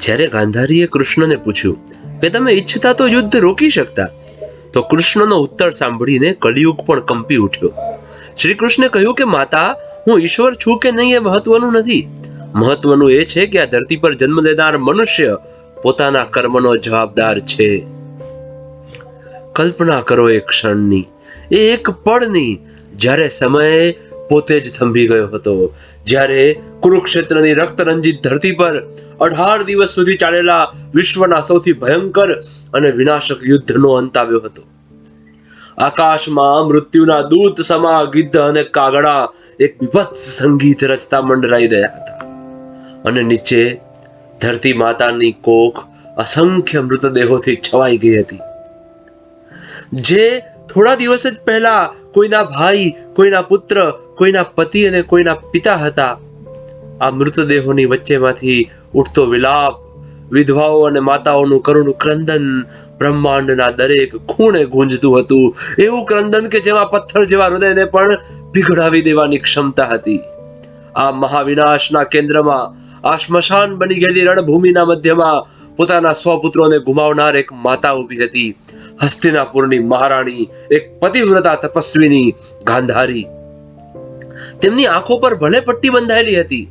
જ્યારે ગાંધારીએ કૃષ્ણને પૂછ્યું કે તમે ઈચ્છતા તો યુદ્ધ રોકી શકતા, તો કૃષ્ણનો ઉત્તર સાંભળીને કલિયુગ પણ કંપી ઉઠ્યો. શ્રી કૃષ્ણે કહ્યું કે, માતા, હું ઈશ્વર છું કે નહીં એ મહત્વનું નથી. મહત્વનું એ છે કે આ ધરતી પર જન્મ લેનાર મનુષ્ય પોતાના કર્મનો જવાબદાર છે. કલ્પના કરો એક ક્ષણની, એ એક પળની, જ્યારે સમય પોતે જ થંભી ગયો હતો. જ્યારે કુરુક્ષેત્રની રક્તરંજિત ધરતી પર અઢાર દિવસ સુધી ચાલેલા વિશ્વના સૌથી ભયંકર અને વિનાશક યુદ્ધનો અંત આવ્યો હતો. આકાશમાં મૃત્યુના દૂત સમા ગીધ અને કાગડા એક વિભત્સ સંગીત રચતા મંડરાઈ રહ્યા હતા. અને નીચે ધરતી માતાની કોખ અસંખ્ય મૃતદેહોથી છવાઈ ગઈ હતી. જે થોડા દિવસ જ પહેલા કોઈના ભાઈ, કોઈના પુત્ર કોઈના પતિ અને કોઈના પિતા હતા, આ મૃતદેહોની વચ્ચેમાંથી ઉઠતો વિલાપ, વિધવાઓ અને માતાઓનું કરુણ ક્રંદન બ્રહ્માંડના દરેક ખૂણે ગુંજતું હતું. એવું ક્રંદન કે જેમાં પથ્થર જેવા હૃદયને પણ પીઘળાવી દેવાની ક્ષમતા હતી. આ મહાવિનાશના કેન્દ્રમાં આ સ્મશાન બની ગયેલી રણભૂમિના મધ્યમાં પોતાના સ્વપુત્રોને ગુમાવનાર એક માતા ઊભી હતી. હસ્તિનાપુરની મહારાણી, એક પતિવ્રતા તપસ્વીની ગાંધારી. તેમની આંખો પર ભલે પટ્ટી બંધાયેલી હતી,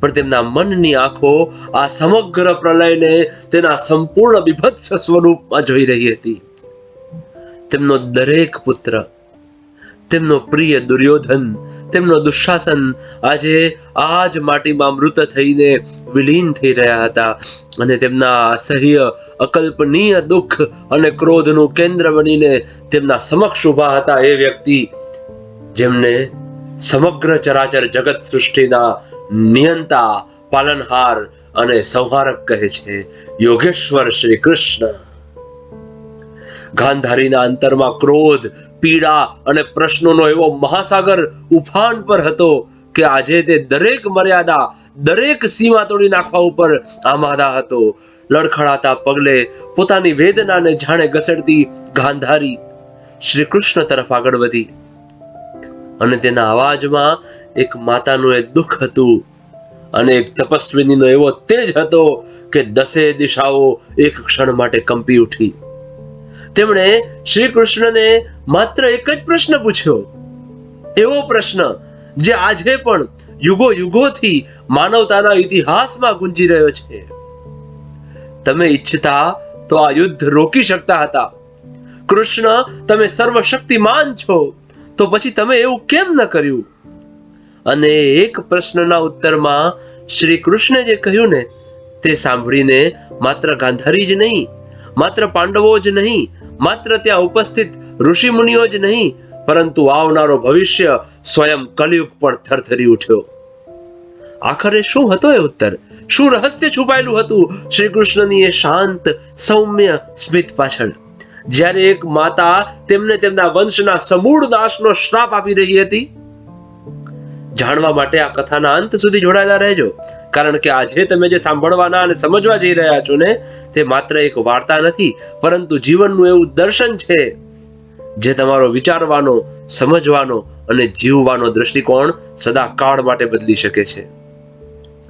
પણ તેમના મનની આંખો આ સમગ્ર પ્રલયને તેના સંપૂર્ણ વિભત્સ સ્વરૂપમાં જોઈ રહી હતી. તેમનો દરેક પુત્ર, તેમનો પ્રિય દુર્યોધન, તેમનો દુશાસન આજે આ જ માટીમાં મૃત થઈને વિલીન થઈ રહ્યા હતા અને તેમના અસહ્ય, અકલ્પનીય દુઃખ અને ક્રોધનું કેન્દ્ર બનીને તેમના સમક્ષ ઊભા હતા એ વ્યક્તિ જેમને સમગ્ર ચરાચર જગત સૃષ્ટિના નિયંતા, પાલનહાર અને સંહારક કહે છે, યોગેશ્વર શ્રી કૃષ્ણ ગાંધારીના અંતરમાં ક્રોધ, પીડા અને પ્રશ્નોનો એવો મહાસાગર ઉફાન પર હતો કે આજે તે દરેક મર્યાદા, દરેક સીમા તોડી નાખવા ઉપર આમાદા હતો. લડખડાતા પગલે પોતાની વેદનાને જાણે ઘસડતી ગાંધારી શ્રી કૃષ્ણ તરફ આગળ વધી. અને તેના અવાજમાં એક માતાનું એ દુઃખ હતું અને એક તપસ્વીનીનો એવો તેજ હતો કે દસે દિશાઓ એક ક્ષણ માટે કંપી ઉઠી. તેમણે શ્રી કૃષ્ણને માત્ર એક જ પ્રશ્ન પૂછ્યો. એવો પ્રશ્ન જે આજે પણ યુગો યુગોથી માનવતાના ઇતિહાસમાં ગુંજી રહ્યો છે. તમે ઈચ્છતા તો આ યુદ્ધ રોકી શકતા હતા. કૃષ્ણ, તમે સર્વશક્તિમાન છો. તો પછી તમે એવું કેમ ન કર્યું? અને એક પ્રશ્નના ઉત્તરમાં શ્રી કૃષ્ણે જે કહ્યું ને, તે સાંભળીને માત્ર ગાંધારી જ નહીં, માત્ર પાંડવો જ નહીં, માત્ર ત્યાં ઉપસ્થિત ઋષિ મુનિઓ જ નહીં, પરંતુ આવનારો ભવિષ્ય સ્વયં કલયુગ પણ થરથરી ઉઠ્યો. આખરે શું હતો એ ઉત્તર? શું રહસ્ય છુપાયેલું હતું? શ્રી કૃષ્ણની એ શાંત, સૌમ્ય સ્મિત પાછળ. જ્યારે એક માતા તેમને તેમના વંશના સમૂળ નાશનો શ્રાપ આપી રહી હતી. જાણવા માટે આ કથાના અંત સુધી જોડાયેલા રહેજો. કારણ કે આજે તમે જે સાંભળવાના અને સમજવા જઈ રહ્યા છો ને, તે માત્ર એક વાર્તા નથી, પરંતુ જીવનનું એવું દર્શન છે, જે તમારો વિચારવાનો, સમજવાનો અને જીવવાનો દૃષ્ટિકોણ સદા કાળ માટે બદલી શકે છે.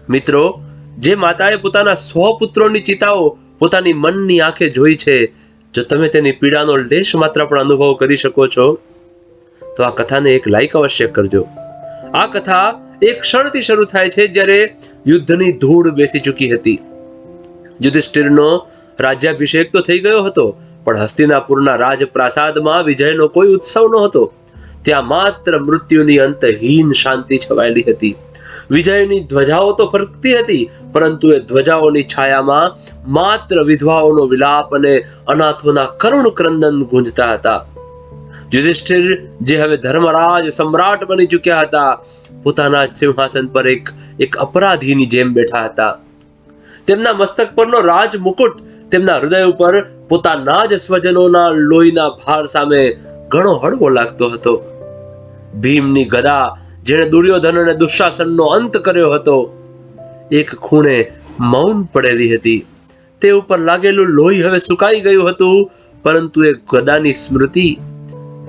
મિત્રો, જે માતાએ પોતાના સો પુત્રોની ચિતાઓ પોતાની મનની આંખે જોઈ છે જો તમે તેની પીડાનો લેશ માત્ર પણ અનુભવ કરી શકો છો, તો આ કથાને એક લાઈક અવશ્ય કરજો. આ કથા એક ક્ષણથી શરૂ થાય છે જ્યારે યુદ્ધની ધૂળ બેસી ચૂકી હતી. યુધિષ્ઠિરનો રાજ્યાભિષેક તો થઈ ગયો હતો, પણ હસ્તિનાપુરના રાજપ્રાસાદમાં વિજયનો કોઈ ઉત્સવ નહોતો. ત્યાં માત્ર મૃત્યુની અંતહીન શાંતિ છવાયેલી હતી. વિજયની ધ્વજાઓ તો ફરકતી હતી, પરંતુ એ ધ્વજાઓની છાયામાં માત્ર વિધવાઓનો વિલાપ અને અનાથોના કરુણ ક્રંદન ગુંજતા હતા. યુધિષ્ઠિર, જે હવે ધર્મરાજ સમ્રાટ બની ચૂક્યા હતા, પોતાના સિંહાસન પર એક એક અપરાધીની જેમ બેઠા હતા. તેમના મસ્તક પરનો રાજ મુકુટ, તેમના હૃદય ઉપર પોતાના જ સ્વજનોના લોહીના ભાર સામે ઘણો હળવો લાગતો હતો. ભીમની ગદા જેણે દુર્યોધન અને દુશાસનનો અંત કર્યો હતો, એક ખૂણે મૌન પડેલી હતી. તે ઉપર લાગેલું લોહી હવે સુકાઈ ગયું હતું, પરંતુ એ ગદાની સ્મૃતિ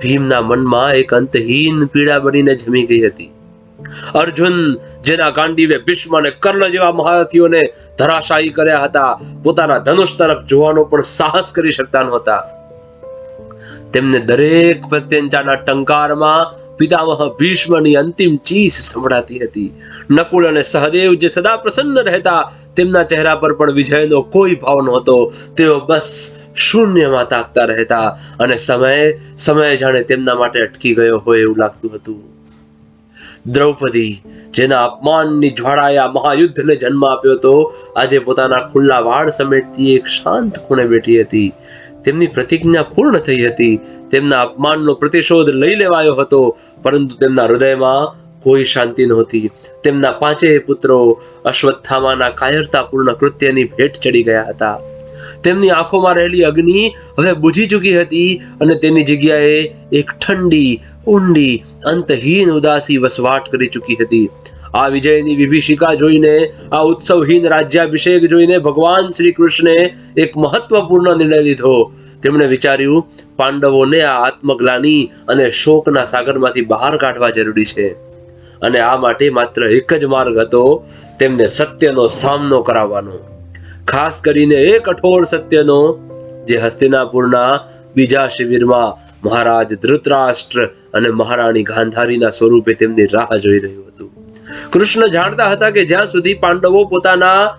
ભીમના મનમાં એક અંતહીન પીડા બનીને જમી ગઈ હતી. અર્જુન, જેના ગાંડીવે ભીષ્મ અને કર્ણ જેવા મહારથીઓને ધરાશાયી કર્યા હતા, પોતાના ધનુષ તરફ જોવાનો પણ સાહસ કરી શકતા નહોતા. તેમને દરેક પ્રત્યંચાના ટંકારમાં પિતામહ ભીષ્મની અંતિમ ચીસ સંભળાતી હતી. નકુલ અને સહદેવ જે સદા પ્રસન્ન રહેતા, તેમના ચહેરા પર પણ વિજયનો કોઈ ભાવ નહોતો. તેઓ બસ શૂન્યમાં તાકતા રહેતા અને સમય સમય જાણે તેમના માટે અટકી ગયો હોય એવું લાગતું હતું. દ્રૌપદી, જેના અપમાનની જ્વાળાએ આ મહાયુદ્ધને જન્મ આપ્યો હતો, આજે પોતાના ખુલ્લા વાળ સમેટતી એક શાંત ખૂણે બેઠી હતી. તેમની પ્રતિજ્ઞા પૂર્ણ થઈ હતી. તેમના અપમાનનો પ્રતિશોધ લઈ લેવાયો હતો, પરંતુ તેમના હૃદયમાં કોઈ શાંતિ નહોતી. તેમના પાંચેય પુત્રો અશ્વત્થામાના કાયરતાપૂર્ણ કૃત્યની ભેટ ચડી ગયા હતા. તેમની આંખોમાં રહેલી અગ્નિ હવે બુઝી ચૂકી હતી અને તેની જગ્યાએ એક ઠંડી, ઊંડી, અંતહીન ઉદાસી વસવાટ કરી ચૂકી હતી. આ વિજયની વિભીષિકા જોઈને, આ ઉત્સવહીન રાજ્યાભિષેક જોઈને ભગવાન શ્રી કૃષ્ણે એક મહત્વપૂર્ણ નિર્ણય લીધો. તેમણે વિચાર્યું, પાંડવોને આ આત્મગ્લાની અને શોકના સાગરમાંથી બહાર કાઢવા જરૂરી છે. અને આ માટે માત્ર એક જ માર્ગ હતો, તેમને સત્યનો સામનો કરાવવાનો. ખાસ કરીને એ કઠોર સત્યનો, જે હસ્તિનાપુરના બીજા શિબિરમાં મહારાજ ધૃતરાષ્ટ્ર અને મહારાણી ગાંધારીના સ્વરૂપે તેમની રાહ જોઈ રહ્યું હતું. કૃષ્ણ જાણતા હતા કે જ્યાં સુધી પાંડવો પોતાના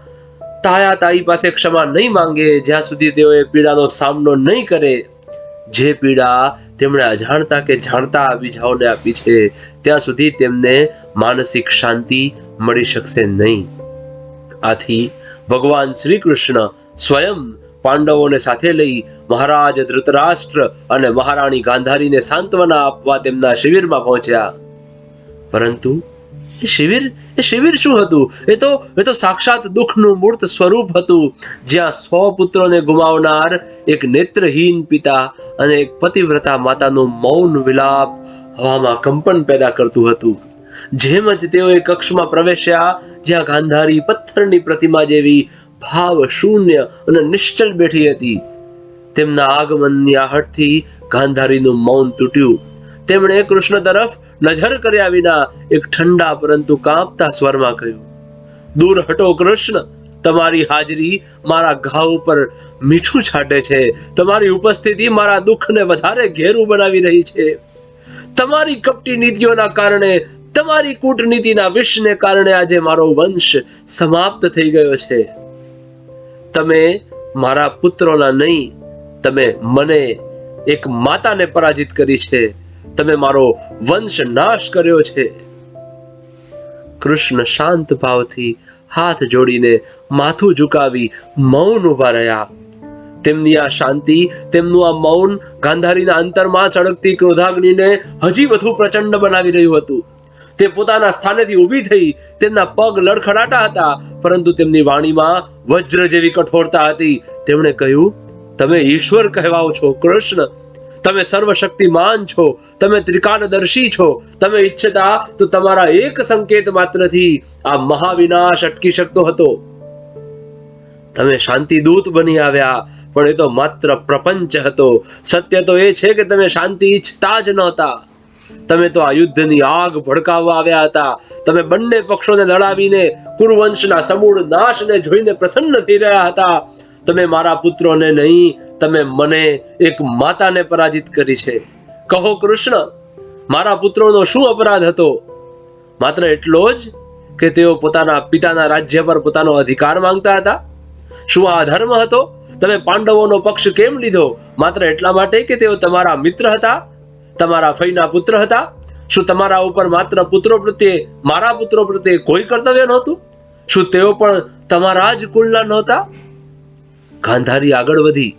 તાયા તાઈ પાસે ક્ષમા નહીં માંગે, જ્યાં સુધી તેઓ એ પીડાનો સામનો નહીં કરે, જે પીડા તેમણે અજાણતા કે જાણતા બીજાઓને આપી છે, ત્યાં સુધી તેમને માનસિક શાંતિ મળી શકશે નહીં. આથી ભગવાન શ્રી કૃષ્ણ સ્વયં પાંડવોને સાથે લઈ મહારાજ ધૃતરાષ્ટ્ર અને મહારાણી ગાંધારીને સાંત્વના આપવા તેમના શિબિરમાં પહોંચ્યા. પરંતુ શિબિર, એ શિબિર શું હતું? એ તો એ તો સાક્ષાત દુઃખનું મૂર્ત સ્વરૂપ હતું. જ્યાં સો પુત્રોને ગુમાવનાર એક નેત્રહીન પિતા અને એક પતિવ્રતા માતાનું મૌન વિલાપ હવામાં કંપન પેદા કરતું હતું. જેમ જ તેઓ એ કક્ષમાં પ્રવેશ્યા, જ્યાં ગાંધારી પથ્થરની પ્રતિમા જેવી ભાવ શૂન્ય અને નિશ્ચલ બેઠી હતી. તેમના આગમનની આહટથી ગાંધારીનું મૌન તૂટ્યું. તેમણે કૃષ્ણ તરફ નજર કર્યા વિના એક ઠંડા પરંતુ કાંપતા સ્વરમાં કહ્યું, દૂર હટો કૃષ્ણ, તમારી હાજરી મારા ઘા ઉપર મીઠું છાંટે છે. તમારી ઉપસ્થિતિ મારા દુઃખને વધારે ઘેરું બનાવી રહી છે. તમારી કપટી નીતિઓના કારણે, તમારી કૂટનીતિના વિષને કારણે આજે મારો વંશ સમાપ્ત થઈ ગયો છે. તમે મારા પુત્રોના નહીં, તમે મને એક માતાને પરાજિત કરી છે. તમે મારો વંશ નાશ કર્યો છે. કૃષ્ણ શાંત ભાવથી હાથ જોડીને માથું ઝુકાવી મૌન ઊભા રહ્યા. તેમની આ શાંતિ, તેમનું આ મૌન ગાંધારીના અંતરમાં સળગતી ક્રોધાગ્નિને હજી વધુ પ્રચંડ બનાવી રહ્યું હતું. તે પોતાના સ્થાનેથી ઊભી થઈ તેમના પગ લડખડાટા હતા, પરંતુ તેમની વાણીમાં વજ્ર જેવી કઠોરતા હતી. તેમણે કહ્યું, તમે ઈશ્વર કહેવાઓ છો કૃષ્ણ. તમે સર્વશક્તિમાન છો, તમે ત્રિકાળદર્શી છો, તમે ઈચ્છતા તો તમારા એક સંકેત માત્રથી આ મહાવિનાશ અટકી શકતો હતો. તમે શાંતિદૂત બની આવ્યા, પણ એ તો માત્ર પ્રપંચ હતો. સત્ય તો એ છે કે તમે શાંતિ ઈચ્છતા જ નહોતા. તમે તો આ યુદ્ધની આગ ભડકાવવા આવ્યા હતા. તમે બંને પક્ષોને લડાવીને કુરુવંશના સમૂળ નાશને જોઈને પ્રસન્ન થઈ રહ્યા હતા. તમે મારા પુત્રોને નહીં, તમે મને એક માતાને પરાજિત કરી છે. કહો કૃષ્ણ, મારા પુત્રોનો શું અપરાધ હતો? માત્ર એટલો જ કે તેઓ પોતાના પિતાના રાજ્ય પર પોતાનો અધિકાર માંગતા હતા. શું આ અધર્મ હતો? તમે પાંડવોનો પક્ષ કેમ લીધો? માત્ર એટલા માટે કે તેઓ તમારા મિત્ર હતા, તમારા ફઈના પુત્ર હતા. શું તમારા ઉપર માત્ર પુત્રો પ્રત્યે, મારા પુત્રો પ્રત્યે કોઈ કર્તવ્ય નહોતું? શું તેઓ પણ તમારા જ કુલના નહોતા? ગાંધારી આગળ વધી.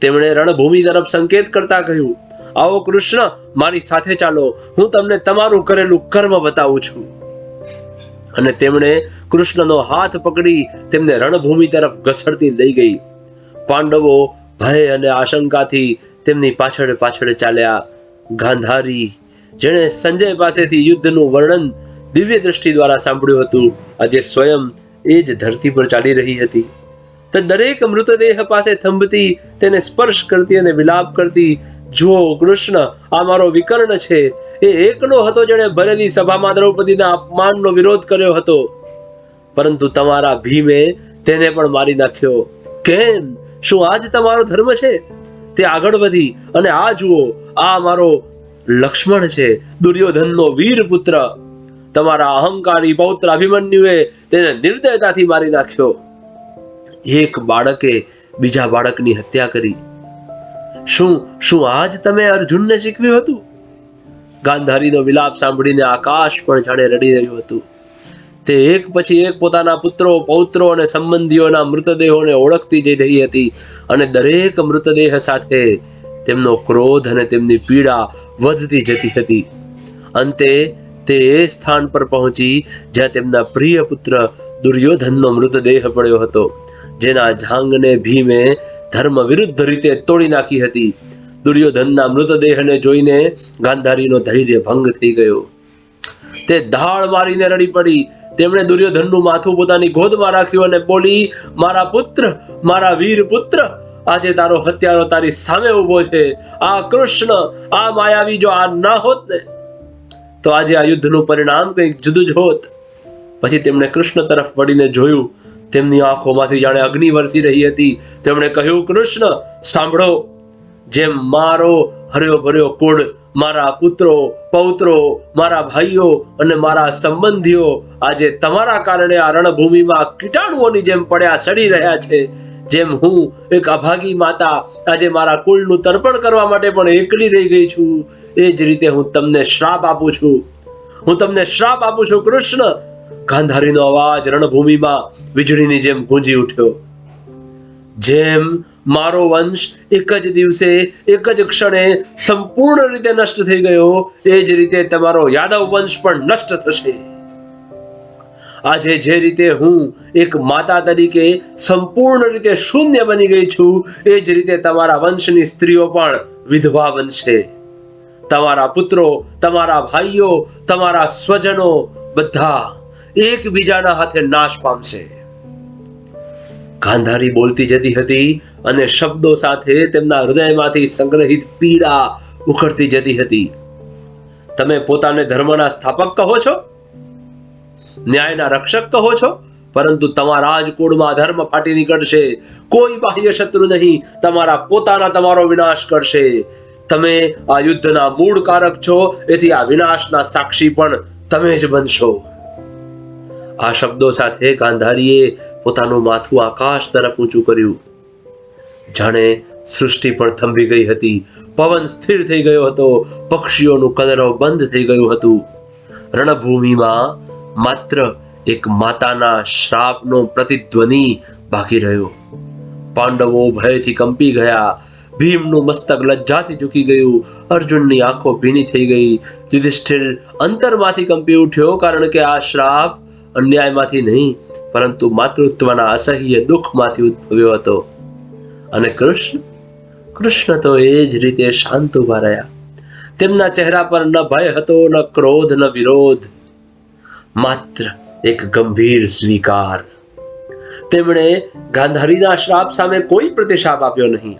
તેમણે રણભૂમિ તરફ સંકેત કરતા કહ્યું, આવો કૃષ્ણ, મારી સાથે ચાલો. હું તમને તમારું કરેલું કર્મ બતાવું છું. અને તેમણે કૃષ્ણનો હાથ પકડી તેમને રણભૂમિ તરફ ઘસડતી લઈ ગઈ. પાંડવો ભય અને આશંકાથી તેમની પાછળ પાછળ ચાલ્યા. ગાંધારી, જેણે સંજય પાસેથી યુદ્ધનું વર્ણન દિવ્ય દ્રષ્ટિ દ્વારા સાંભળ્યું હતું, આજે સ્વયં એ જ ધરતી પર ચાલી રહી હતી. તે દરેક મૃતદેહ પાસે થંભતી તેને સ્પર્શ કરતી અને વિલાપ કરતી, જુઓ કૃષ્ણ, આ મારો વિકર્ણ છે. એ એકનો હતો જેણે ભરેલી સભામાં દ્રૌપદીના અપમાનનો વિરોધ કર્યો હતો. પરંતુ તમારા ભીમે તેને પણ મારી નાખ્યો. કેમ? શું આજ તમારો ધર્મ છે? તે આગળ વધી અને આ જુઓ, આ મારો લક્ષ્મણ છે, દુર્યોધનનો વીર પુત્ર તમારા અહંકારી પૌત્ર અભિમન્યુએ તેને નિર્દયતાથી મારી નાખ્યો. એક બાળકે બીજા બાળકની હત્યા કરી. શું શું આજ તમે અર્જુનને શીખવ્યું હતું? ગાંધારીનો વિલાપ સાંભળીને આકાશ પણ જાણે રડી રહ્યું હતું. તે એક પછી એક પોતાના પુત્રો, પૌત્રો અને સંબંધીઓના મૃતદેહોને ઓળખતી જઈ રહી હતી અને દરેક મૃતદેહ સાથે તેમનો ક્રોધ અને તેમની પીડા વધતી જતી હતી. અંતે તે એ સ્થાન પર પહોંચી જ્યાં તેમના પ્રિય પુત્ર દુર્યોધનનો મૃતદેહ પડ્યો હતો. જેના જાંગને ભીમે ધર્મ વિરુદ્ધ રીતે તોડી નાખી હતી. દુર્યોધનના મૃતદેહને જોઈને ગાંધારીનો ધૈર્ય ભંગ થઈ ગયો. તે ધાળ મારીને રડી પડી. તેમણે દુર્યોધનનું માથું પોતાની ગોદમાં રાખ્યું અને બોલી, મારા પુત્ર, મારા વીર પુત્ર, આજે તારો હત્યારો તારી સામે ઊભો છે. આ કૃષ્ણ, આ માયાવી જો આ ના હોત ને, તો આજે આ યુદ્ધનું પરિણામ કંઈક જુદું જ હોત. પછી તેમણે કૃષ્ણ તરફ વળીને જોયું. તેમની આંખોમાંથી જાણે અગ્નિ વરસી રહી હતી. તેમણે કહ્યું, કૃષ્ણ, સાંભળો. જેમ મારો હર્યો ભર્યો કુળ, મારા પુત્રો, પૌત્રો, મારા ભાઈઓ અને મારા સંબંધીઓ આજે તમારા કારણે આ રણભૂમિમાં કીટાણુઓની જેમ પડ્યા સડી રહ્યા છે. જેમ હું એક અભાગી માતા આજે મારા કુળનું તર્પણ કરવા માટે પણ એકલી રહી ગઈ છું, એ જ રીતે હું તમને શ્રાપ આપું છું. હું તમને શ્રાપ આપું છું, કૃષ્ણ. ગાંધારીનો અવાજ રણભૂમિમાં વીજળીની જેમ ગુંજી ઉઠ્યો. જેમ મારો વંશ એક જ દિવસે, એક જ ક્ષણે સંપૂર્ણ રીતે નષ્ટ થઈ ગયો, એ જ રીતે તમારો યાદવ વંશ પણ નષ્ટ થશે. આજે જે રીતે હું એક માતા તરીકે સંપૂર્ણ રીતે શૂન્ય બની ગઈ છું, એ જ રીતે તમારા વંશની સ્ત્રીઓ પણ વિધવા બનશે. તમારા પુત્રો, તમારા ભાઈઓ, તમારા સ્વજનો બધા એકબીજાના હાથે નાશ પામશે. ગાંધારી બોલતી જતી હતી અને શબ્દો સાથે તેમના હૃદયમાંથી સંગ્રહિત પીડા ઉખડતી જતી હતી. તમે પોતાને ધર્મના સ્થાપક કહો છો? ન્યાયના રક્ષક કહો છો? પરંતુ તમારા જ કુળમાં ધર્મ ફાટી નીકળશે. કોઈ બાહ્ય શત્રુ નહીં, તમારા પોતાના તમારો વિનાશ કરશે. તમે આ યુદ્ધના મૂળ કારક છો, એથી આ વિનાશના સાક્ષી પણ તમે જ બનશો. આ શબ્દો સાથે ગાંધારીએ પોતાનું માથું આકાશ તરફ ઊંચું કર્યું. જાણે સૃષ્ટિ પણ થંભી ગઈ હતી. પવન સ્થિર થઈ ગયો હતો. પક્ષીઓનું કલરવ બંધ થઈ ગયું હતું. રણભૂમિમાં માત્ર એક માતાના શ્રાપનો પ્રતિધ્વનિ બાકી રહ્યો. પાંડવો ભયથી કંપી ગયા. ભીમનું મસ્તક લજ્જાથી ઝૂકી ગયું. અર્જુનની આંખો ભીની થઈ ગઈ. યુધિષ્ઠિર અંતરમાંથી કંપી ઉઠ્યો કારણ કે આ શ્રાપ અન્યાયમાંથી નહીં, પરંતુ માતૃત્વના અસહ્ય દુઃખમાંથી ઉદ્ભવ્યો હતો. અને કૃષ્ણ? કૃષ્ણ તો એ જ રીતે શાંત ઊભા રહ્યા. તેમના ચહેરા પર ન ભય હતો, ન ક્રોધ, ન વિરોધ. માત્ર એક ગંભીર સ્વીકાર. તેમણે ગાંધારીના શ્રાપ સામે કોઈ પ્રતિશાપ આપ્યો નહીં,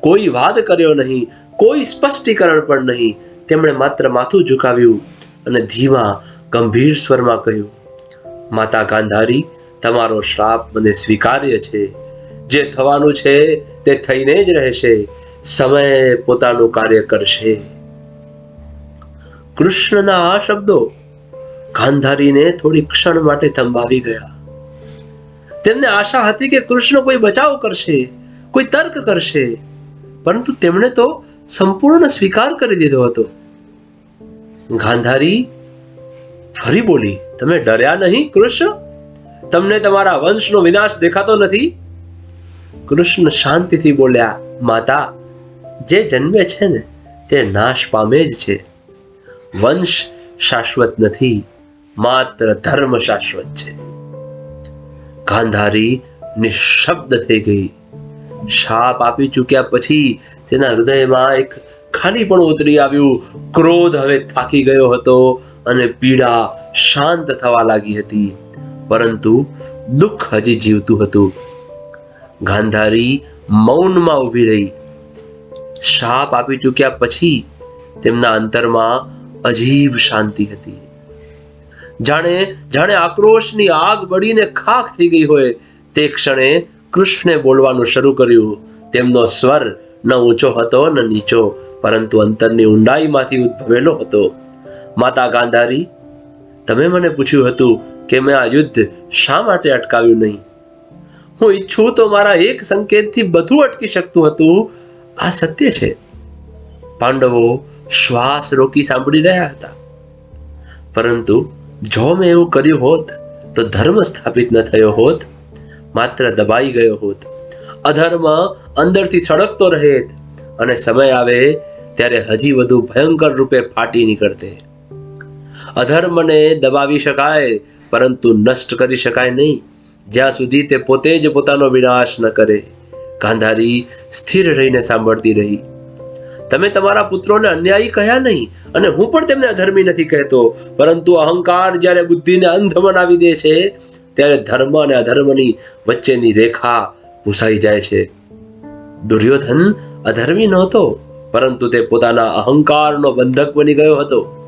કોઈ વાદ કર્યો નહીં, કોઈ સ્પષ્ટીકરણ પણ નહીં. તેમણે માત્ર માથું ઝુકાવ્યું અને ધીમા, ગંભીર સ્વરમાં કહ્યું માતા ગાંધારી તમારો શ્રાપ મને સ્વીકાર્ય છે. જે થવાનું છે તે થઈને જ રહેશે. સમય પોતાનું કાર્ય કરશે. કૃષ્ણના આ શબ્દો ગાંધારીને થોડી ક્ષણ માટે થંભાવી ગયા. તેમને આશા હતી કે કૃષ્ણ કોઈ બચાવ કરશે, કોઈ તર્ક કરશે, પરંતુ તેમણે તો સંપૂર્ણ સ્વીકાર કરી દીધો હતો. ગાંધારી ફરી બોલી, તમે ડર્યા નહીં, કૃષ્ણ? તમને તમારા વંશનો વિનાશ દેખાતો નથી? કૃષ્ણ શાંતિથી બોલ્યા, માતા, જે જન્મે છે ને, તે નાશ પામે જ છે. વંશ શાશ્વત નથી, માત્ર ધર્મ શાશ્વત છે. ગાંધારી નિશબ્દ થઈ ગઈ. શાપ આપી ચૂક્યા પછી તેના હૃદયમાં એક ખાલી પણ ઉતરી આવ્યું. ક્રોધ હવે થાકી ગયો હતો. અને પીડા શાંત થવા લાગી હતી. પરંતુ દુઃખ હજી જીવતું હતું. ગાંધારી મૌનમાં ઊભી રહી. શાપ આપી ચૂક્યા પછી તેમના અંતરમાં અજીબ શાંતિ હતી. જાણે જાણે આક્રોશની આગ બળીને ખાખ થઈ ગઈ હોય, તે ક્ષણે કૃષ્ણે બોલવાનું શરૂ કર્યું. તેમનો સ્વર ન ઊંચો હતો, ન નીચો, પરંતુ અંતરની ઊંડાઈમાંથી ઉદ્ભવેલો હતો. માતા ગાંધારી, તમે મને પૂછ્યું હતું કે મેં આ યુદ્ધ શા માટે અટકાવ્યું નહીં? હું ઈચ્છું તો મારા એક સંકેતથી બધું અટકી શકતું હતું. આ સત્ય છે. પાંડવો શ્વાસ રોકી સાંભળી રહ્યા હતા. પરંતુ જો મેં એવું કર્યું હોત, તો ધર્મ સ્થાપિત ન થયો હોત, માત્ર દબાઈ ગયો હોત. અધર્મ અંદરથી સળગતો રહેત અને સમય આવે ત્યારે હજી વધુ ભયંકર રૂપે ફાટી નીકળતે. અધર્મને દબાવી શકાય, પરંતુ નષ્ટ કરી શકાય નહીં. જ્યાં સુધી તે પોતે જ પોતાનો વિનાશ ન કરે. ગાંધારી સ્થિર રહીને સાંભળતી રહી. તમે તમારા પુત્રોને અન્યાયી કહ્યા નહીં, અને હું પણ તેમને અધર્મી નથી કહેતો, પરંતુ અહંકાર જ્યારે બુદ્ધિને અંધ બનાવી દે છે, ત્યારે ધર્મ અને અધર્મની વચ્ચેની રેખા ભૂસાઈ જાય છે. દુર્યોધન અધર્મી નહોતો, પરંતુ તે પોતાના અહંકારનો બંધક બની ગયો હતો.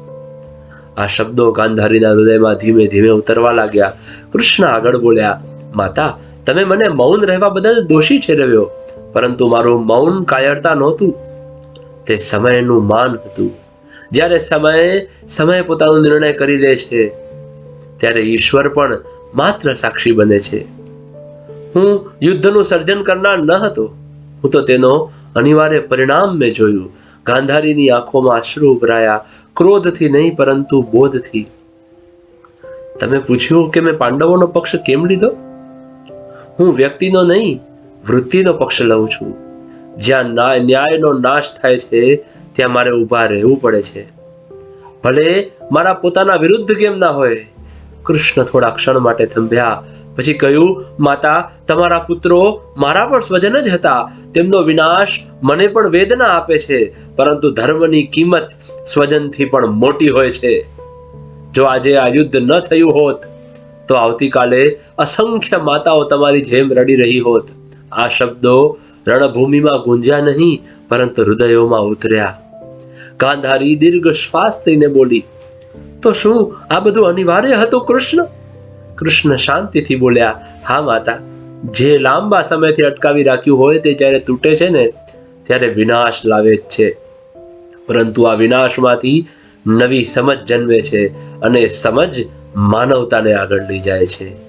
આ શબ્દો ગાંધારીના હૃદયમાં ધીમે ધીમે ઉતરવા લાગ્યા. કૃષ્ણ આગળ બોલ્યા, માતા, તમે મને મૌન રહેવા બદલ દોષી ઠેરવ્યો પરંતુ મારું મૌન કાયરતા નહોતું. તે સમયનું માન હતું. જ્યારે સમયે, સમય પોતાનો નિર્ણય કરી દે છે, ત્યારે ઈશ્વર પણ માત્ર સાક્ષી બને છે. હું યુદ્ધનું સર્જન કરનાર ન હતો. હું તો તેનો અનિવાર્ય પરિણામ મેં જોયું. ગાંધારીની આંખોમાં અશ્રુ ઉભરાયા. ક્રોધથી નહીં, પરંતુ બોધથી. તમે પૂછ્યું કે મેં પાંડવોનો પક્ષ કેમ લીધો? હું વ્યક્તિનો નહીં, વૃત્તિનો પક્ષ લઉં છું. જ્યાં ન્યાયનો નાશ થાય છે, ત્યાં મારે ઊભા રહેવું પડે છે. ભલે મારા પોતાના વિરુદ્ધ કેમ ના હોય. કૃષ્ણ થોડા ક્ષણ માટે થંભ્યા. પછી કહ્યું, માતા, તમારા પુત્રો મારા પણ સ્વજન જ હતા. તેમનો વિનાશ મને પણ વેદના આપે છે, પરંતુ ધર્મની કિંમત સ્વજનથી પણ મોટી હોય છે. જો આજે આ યુદ્ધ ન થયું હોત, તો આવતીકાલે અસંખ્ય માતાઓ તમારી જેમ રડી રહી હોત. આ શબ્દો રણભૂમિમાં ગુંજ્યા નહીં, પરંતુ હૃદયોમાં ઉતર્યા. ગાંધારી દીર્ઘ શ્વાસ થઈને બોલી, તો શું આ બધું અનિવાર્ય હતું કૃષ્ણ? કૃષ્ણ શાંતિથી બોલ્યા, હા માતા, જે લાંબા સમયથી અટકાવી રાખ્યું હોય તે જ્યારે તૂટે છે ને, ત્યારે વિનાશ લાવે જ છે. પરંતુ આ વિનાશમાંથી નવી સમજ જન્મે છે અને સમજ માનવતાને આગળ લઈ જાય છે.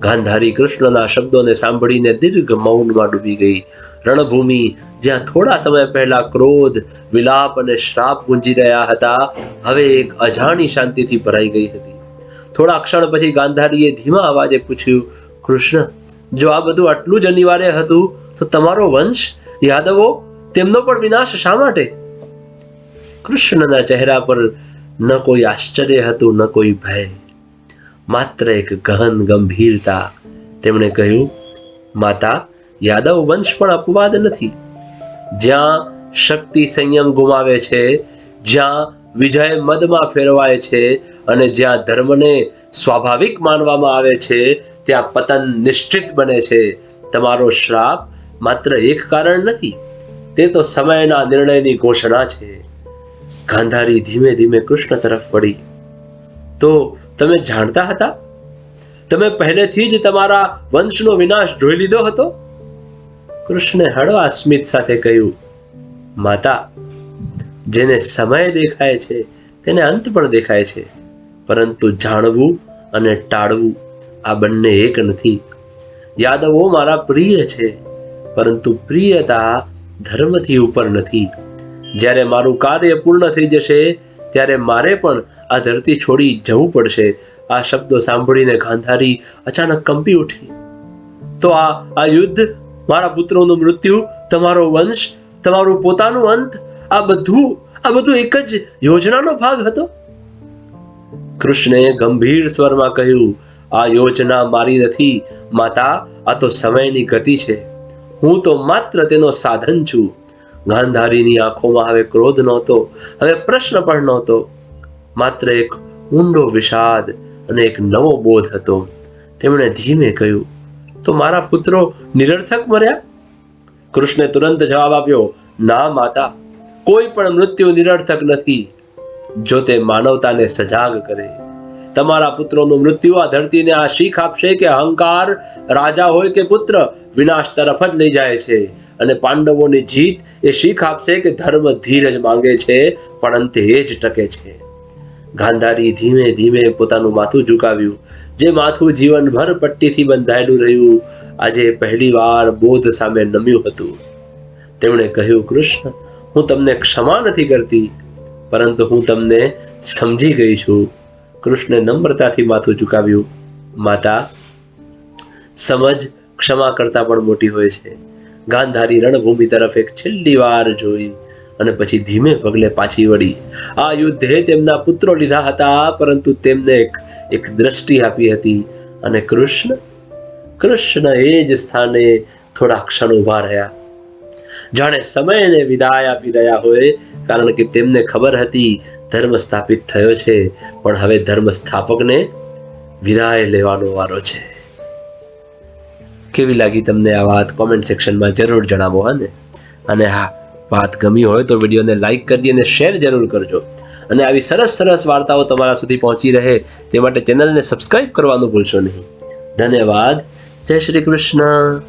ગાંધારી કૃષ્ણના શબ્દોને સાંભળીને દીર્ઘ મૌનમાં ડૂબી ગઈ. રણભૂમિ, જ્યાં થોડા સમય પહેલા ક્રોધ, વિલાપ અને શ્રાપ ગુંજી રહ્યા હતા, હવે એક અજાણી શાંતિથી ભરાઈ ગઈ હતી. થોડા ક્ષણ પછી ગાંધારીએ ધીમા અવાજે પૂછ્યું, કૃષ્ણ, જો આ બધું આટલું જ અનિવાર્ય હતું, તો તમારો વંશ, યાદવો, તેમનો પણ વિનાશ શા માટે? કૃષ્ણના ચહેરા પર ન કોઈ આશ્ચર્ય હતું, ન કોઈ ભય. માત્ર એક ગહન ગંભીરતા તેમણે કહ્યું, માતા, યાદવ વંશ પણ અપવાદ નથી. જ્યાં શક્તિ સંયમ ગુમાવે છે, જ્યાં વિજય મદમાં ફેરવાય છે અને જ્યાં ધર્મને સ્વાભાવિક માનવામાં આવે છે, ત્યાં પતન નિશ્ચિત બને છે. તમારો શ્રાપ માત્ર એક કારણ નથી, તે તો સમયના નિર્ણયની ઘોષણા છે. ગાંધારી ધીમે ધીમે કૃષ્ણ તરફ વળી. તો તમે જાણતા હતા? તમે પહેલેથી જ તમારા વંશનો વિનાશ જોઈ લીધો હતો? કૃષ્ણે હળવા સ્મિત સાથે કહ્યું, માતા, જેને સમય દેખાય છે, તેને અંત પણ દેખાય છે. પરંતુ જાણવું અને ટાળવું આ બંને એક નથી. યાદવો મારા પ્રિય છે, પરંતુ પ્રિયતા ધર્મથી ઉપર નથી. જ્યારે મારું કાર્ય પૂર્ણ થઈ જશે, ત્યારે મારે પણ આ ધરતી છોડી જવું પડશે. આ શબ્દો સાંભળીને ગાંધારી અચાનક કંપી ઉઠી. તો આ આ યુદ્ધ, મારા પુત્રોનું મૃત્યુ, તમારો વંશ, તમારું પોતાનું અંત, આ બધું આ બધું એક જ યોજનાનો ભાગ હતો? કૃષ્ણે ગંભીર સ્વરમાં કહ્યું, આ યોજના મારી નથી, માતા, આ તો સમયની ગતિ છે. હું તો માત્ર તેનો સાધન છું. ગાંધારીની આંખોમાં હવે ક્રોધ નહોતો, હવે પ્રશ્ન પણ નહોતો. માત્ર એક ઊંડો વિષાદ અને એક નવો બોધ હતો. તેમણે ધીમે કહ્યું, તો મારા પુત્રો નિરર્થક મર્યા? કૃષ્ણે તુરંત જવાબ આપ્યો, ના માતા, કોઈ પણ મૃત્યુ નિરર્થક નથી. જો તે માનવતાને સજાગ કરે. તમારા પુત્રોનું મૃત્યુ આ ધરતીને આ શીખ આપશે કે અહંકાર, રાજા હોય કે પુત્ર, વિનાશ તરફ જ લઈ જાય છે. અને પાંડવોની જીત એ શીખ આપશે કે ધર્મ ધીરજ માંગે છે, પણ અંતે એ જ ટકે છે. ગાંધારી ધીમે ધીમે પોતાનું માથું ઝુકાવ્યું, જે માથું જીવનભર પટ્ટીથી બંધાયેલું રહ્યું. આજે પહેલીવાર બોધ સામે નમ્યું હતું. તેમણે કહ્યું, કૃષ્ણ, હું તમને ક્ષમા નથી કરતી. પરંતુ હું તમને સમજી ગઈ છું. કૃષ્ણે નમ્રતાથી માથું ઝુકાવ્યું. માતા, સમજ ક્ષમા કરતા પણ મોટી હોય છે. ગાંધારી રણભૂમિ તરફ એક છેલ્લી વાર જોઈ અને પછી ધીમે પગલે પાછી વળી. આ યુદ્ધે તેમના પુત્રો લીધા હતા, પરંતુ તેમને એક એક દ્રષ્ટિ આપી હતી અને કૃષ્ણ કૃષ્ણ એ જ સ્થાને થોડા ક્ષણ ઊભા રહ્યા. જાણે સમયને વિદાય આપી રહ્યા હોય કારણ કે તેમને ખબર હતી ધર્મ સ્થાપિત થયો છે, પણ હવે ધર્મ સ્થાપકને વિદાય લેવાનો વારો છે. કેવી લાગી તમને આ વાત? કોમેન્ટ સેક્શનમાં જરૂર જણાવો, હા ને? અને હા, વાત ગમી હોય તો વિડીયોને લાઈક કરી અને શેર જરૂર કરજો. અને આવી સરસ સરસ વાર્તાઓ તમારા સુધી પહોંચી રહે તે માટે ચેનલને સબસ્ક્રાઇબ કરવાનું ભૂલશો નહીં. ધન્યવાદ. જય શ્રી કૃષ્ણ.